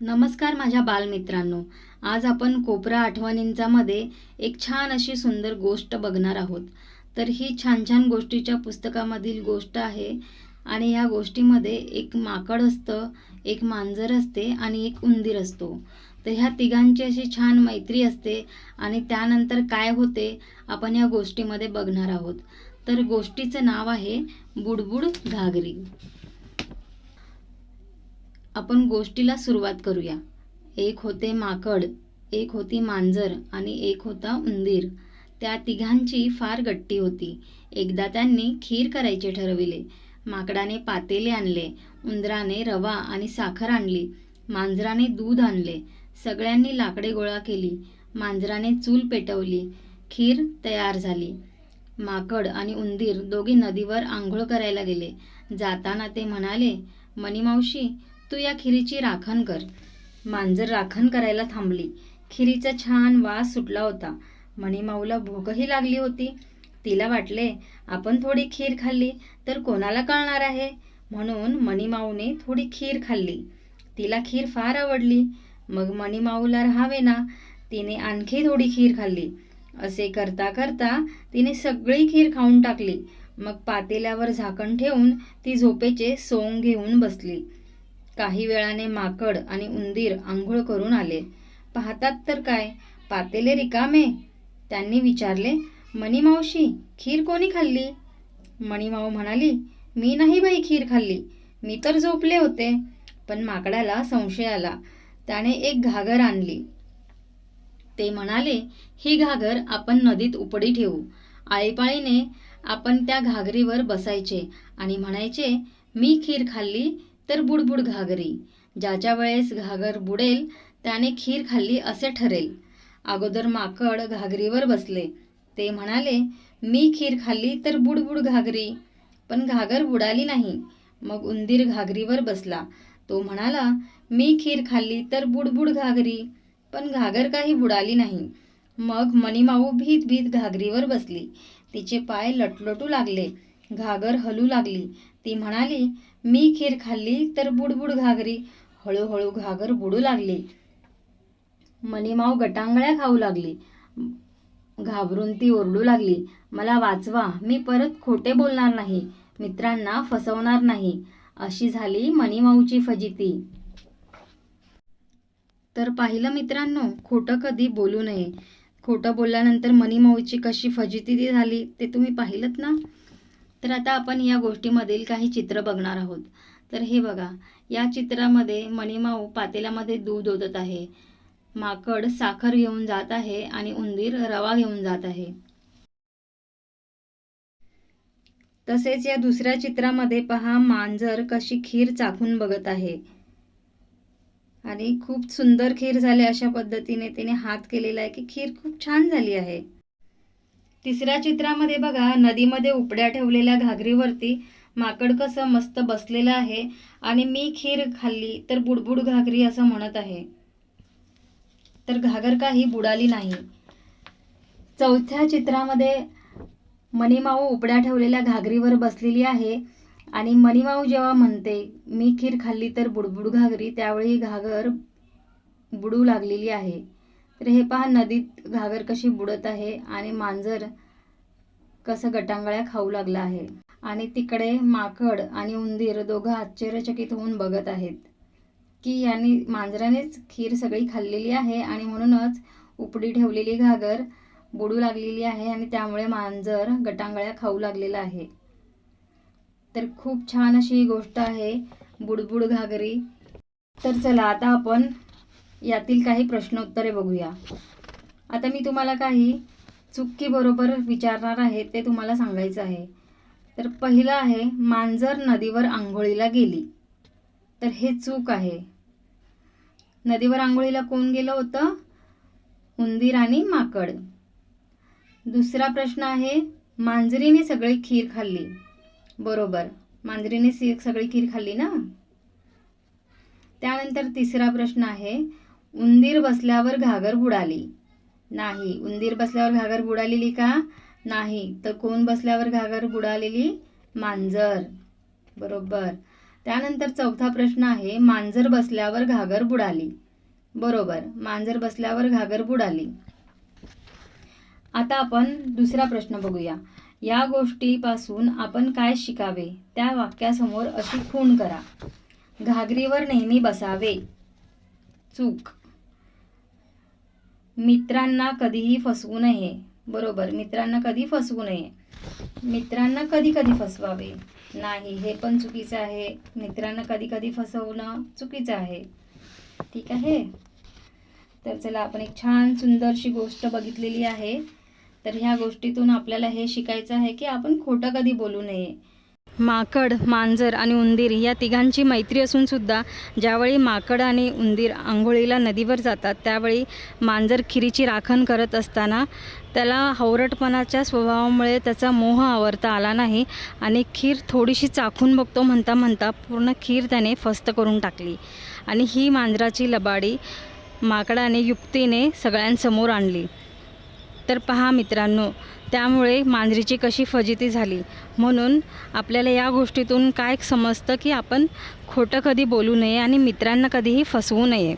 नमस्कार माझ्या बालमित्रांनो. आज आपण कोपरा आठवणींचा मध्ये एक छान अशी सुंदर गोष्ट बघणार आहोत. तर ही छान छान गोष्टीच्या पुस्तकामधील गोष्ट आहे आणि ह्या गोष्टीमध्ये एक माकड असतं एक मांजर असते आणि एक उंदीर असतो. तर ह्या तिघांची अशी छान मैत्री असते आणि त्यानंतर काय होते आपण या गोष्टीमध्ये बघणार आहोत. तर गोष्टीचं नाव आहे बुडबुड घागरी. आपण गोष्टीला सुरुवात करूया. एक होते माकड एक होती मांजर आणि एक होता उंदीर. त्या तिघांची फार गट्टी होती. एकदा त्यांनी खीर करायचे ठरविले. माकडाने पातेले आणले उंदराने रवा आणि साखर आणली मांजराने दूध आणले. सगळ्यांनी लाकडे गोळा केली मांजराने चूल पेटवली खीर तयार झाली. माकड आणि उंदीर दोघे नदीवर आंघोळ करायला गेले. जाताना ते म्हणाले मणिमावशी तू या खिरीची राखण कर. मांजर राखण करायला थांबली. खिरीचा छान वास सुटला होता. मणिमाऊला भूकही लागली होती. तिला वाटले आपण थोडी खीर खाल्ली तर कोणाला कळणार आहे? म्हणून मणिमाऊने थोडी खीर खाल्ली. तिला खीर फार आवडली. मग मणिमाऊला राहावे ना तिने आणखी थोडी खीर खाल्ली. असे करता करता तिने सगळी खीर खाऊन टाकली. मग पातेल्यावर झाकण ठेवून ती झोपेचे सोंग घेऊन बसली. काही वेळाने माकड आणि उंदीर आंघोळ करून आले. पाहतात तर काय? पातेले रिकामे? त्यांनी विचारले मणिमावशी खीर कोणी खाल्ली? मणिमाव म्हणाली मी नाही बाई खीर खाल्ली. मी तर झोपले होते. पण माकडाला संशय आला. त्याने एक घागर आणली. ते म्हणाले ही घागर आपण नदीत उपडी ठेवू. आळीपाळीने आपण त्या घागरीवर बसायचे आणि म्हणायचे मी खीर खाल्ली तर बुडबुड घागरी. ज्याच्या वेळेस घागर बुडेल त्याने खीर खाल्ली असे ठरेल. अगोदर माकड घागरीवर बसले. ते म्हणाले मी खीर खाल्ली तर बुडबुड घागरी. पण घागर बुडाली नाही. मग उंदीर घागरीवर बसला. तो म्हणाला मी खीर खाल्ली तर बुडबुड घागरी. पण घागर काही बुडाली नाही. मग मणिमाऊ भीत भीत घागरीवर बसली. तिचे पाय लटलटू लागले. घागर हलू लागली. ती म्हणाली मी खीर खाल्ली तर बुडबुड घागरी. हळूहळू घागर बुडू लागली. मणिमाऊ गटांगळ्या खाऊ लागली. घाबरून ती ओरडू लागली मला वाचवा मी परत खोटे बोलणार नाही मित्रांना फसवणार नाही अशी झाली मणिमाऊची फजिती. तर पाहिलं मित्रांनो खोटं कधी बोलू नये. खोटं बोलल्यानंतर मणिमाऊची कशी फजिती ती झाली ते तुम्ही पाहिलं ना? तर आता आपण या गोष्टीमधील काही चित्र बघणार आहोत. तर हे बघा या चित्रामध्ये मणिमाऊ पातेल्यामध्ये दूध ओतत आहे. माकड साखर घेऊन जात आहे आणि उंदीर रवा घेऊन जात आहे. तसेच या दुसऱ्या चित्रामध्ये पहा मांजर कशी खीर चाखून बघत आहे. आणि खूप सुंदर खीर झाली अशा पद्धतीने तिने हात केलेला आहे की खीर खूप छान झाली आहे. तिसऱ्या चित्रामध्ये बघा नदीमध्ये उपड्या ठेवलेल्या घागरीवरती माकड कसं मस्त बसलेलं आहे आणि मी खीर खाल्ली तर बुडबुड घागरी असं म्हणत आहे. तर घागर काही बुडाली नाही. चौथ्या चित्रामध्ये मणिमाऊ उपड्या ठेवलेल्या घागरीवर बसलेली आहे आणि मणिमाऊ जेव्हा म्हणते मी खीर खाल्ली तर बुडबुड घागरी त्यावेळी घागर बुडू लागलेली आहे. तर हे पहा नदीत घागर कशी बुडत आहे आणि मांजर कसं गटांगळ्या खाऊ लागला आहे. आणि तिकडे माकड आणि उंदीर दोघं आश्चर्यचकित होऊन बघत आहेत की यांनी मांजरानेच खीर सगळी खाल्लेली आहे आणि म्हणूनच उपडी ठेवलेली घागर बुडू लागलेली आहे आणि त्यामुळे मांजर गटांगळ्या खाऊ लागलेला आहे. तर खूप छान अशी ही गोष्ट आहे बुडबुड घागरी. तर चला आता आपण यातील काही प्रश्नोत्तरे बघूया. आता मी तुम्हाला काही चुक्की बरोबर विचारणार आहे ते तुम्हाला सांगायचं आहे. तर पहिलं आहे मांजर नदीवर आंघोळीला गेली. तर हे चूक आहे. नदीवर आंघोळीला कोण गेलं होतं? उंदीर आणि माकड. दुसरा प्रश्न आहे मांजरीने सगळी खीर खाल्ली. बरोबर मांजरीने सगळी खीर खाल्ली ना? त्यानंतर तिसरा प्रश्न आहे उंदीर बसल्यावर घागर बुडाली. नाही उंदीर बसल्यावर घागर बुडालेली का? नाही तर कोण बसल्यावर घागर बुडालेली? मांजर. बरोबर. त्यानंतर चौथा प्रश्न आहे मांजर बसल्यावर घागर बुडाली. बरोबर मांजर बसल्यावर घागर बुडाली. आता आपण दुसरा प्रश्न बघूया. या गोष्टीपासून आपण काय शिकावे? त्या वाक्यासमोर अशी खूण करा. घागरीवर नेहमी बसावे. चूक. मित्रांना कधीही फसवू नये. बरोबर? मित्रांना कधी फसवू नये. मित्रांना कधी कधी फसवावे. नाही हे पण चुकीचं आहे. मित्रांना कधी कधी फसवणं चुकीचं आहे. ठीक आहे? तर चला आपण एक छान सुंदरशी गोष्ट बघितलेली आहे. तर ह्या गोष्टीतून आपल्याला हे शिकायचं आहे की आपण खोटं कधी बोलू नये. माकड मांजर आणि उंदीर या तिघांची मैत्री असूनसुद्धा ज्यावेळी माकड आणि उंदीर आंघोळीला नदीवर जातात त्यावेळी मांजर खिरीची राखण करत असताना त्याला हवरटपणाच्या स्वभावामुळे त्याचा मोह आवरता आला नाही आणि खीर थोडीशी चाखून बघतो म्हणता म्हणता पूर्ण खीर त्याने फस्त करून टाकली आणि ही मांजराची लबाडी माकडाने युक्तीने सगळ्यांसमोर आणली. तर पहा मित्रांनो त्यामुळे मांजरीची कशी फजिती झाली. म्हणून आपल्याला या गोष्टीतून काय समजतं की आपण खोटं कधी बोलू नये आणि मित्रांना कधीही फसवू नये.